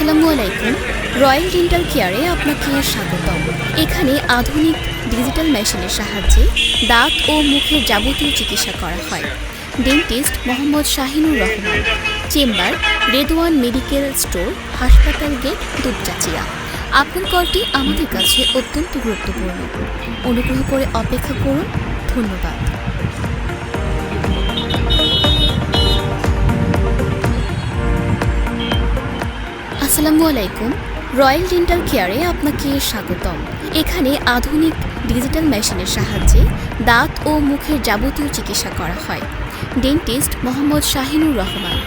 আসসালামু আলাইকুম। Royal dental কেয়ারে আপনাকে স্বাগতম। এখানে আধুনিক ডিজিটাল মেশিনের সাহায্যে দাঁত ও মুখের যাবতীয় চিকিৎসা করা হয়। Dentist Mohammad Shahinur Rahman. Chamber Redwan medical store, হাসপাতাল গেট, দুপচাচিয়া। আপনার কলটি আমাদের কাছে অত্যন্ত গুরুত্বপূর্ণ। অনুগ্রহ করে অপেক্ষা করুন। ধন্যবাদ। আসসালামু আলাইকুম। রয়্যাল ডেন্টাল কেয়ারে আপনাকে স্বাগতম। এখানে আধুনিক ডিজিটাল মেশিনের সাহায্যে দাঁত ও মুখের যাবতীয় চিকিৎসা করা হয়। Dentist Mohammad Shahinur Rahman.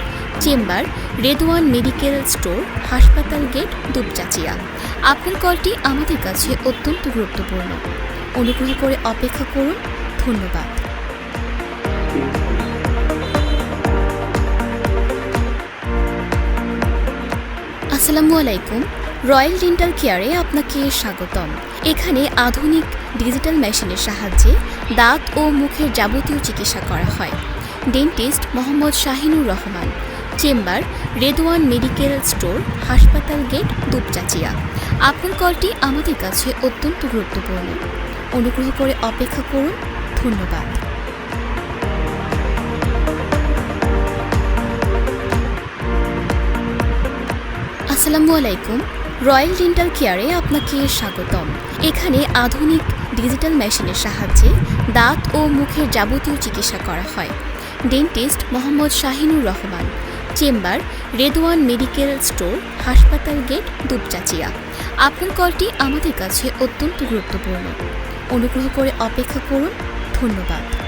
Chamber Redwan medical store, হাসপাতাল গেট, দুপচাচিয়া। আপনার কলটি আমাদের কাছে অত্যন্ত গুরুত্বপূর্ণ। অনুগ্রহ করে অপেক্ষা করুন। ধন্যবাদ। আসসালামু আলাইকুম। রয়্যাল ডেন্টাল কেয়ারে আপনাকে স্বাগতম। এখানে আধুনিক ডিজিটাল মেশিনের সাহায্যে দাঁত ও মুখের যাবতীয় চিকিৎসা করা হয়। Dentist Mohammad Shahinur Rahman, chamber Redwan medical store, হাসপাতাল গেট, দুপচাচিয়া। আপনার কলটি আমাদের কাছে অত্যন্ত গুরুত্বপূর্ণ। অনুগ্রহ করে অপেক্ষা করুন। ধন্যবাদ। আসসালামু আলাইকুম। রয়্যাল ডেন্টাল কেয়ারে আপনাকে স্বাগতম। এখানে আধুনিক ডিজিটাল মেশিনের সাহায্যে দাঁত ও মুখের যাবতীয় চিকিৎসা করা হয়। Dentist Mohammad Shahinur Rahman. Chamber Redwan medical store, হাসপাতাল গেট, দুপচাচিয়া। আপনার কলটি আমাদের কাছে অত্যন্ত গুরুত্বপূর্ণ। অনুগ্রহ করে অপেক্ষা করুন। ধন্যবাদ।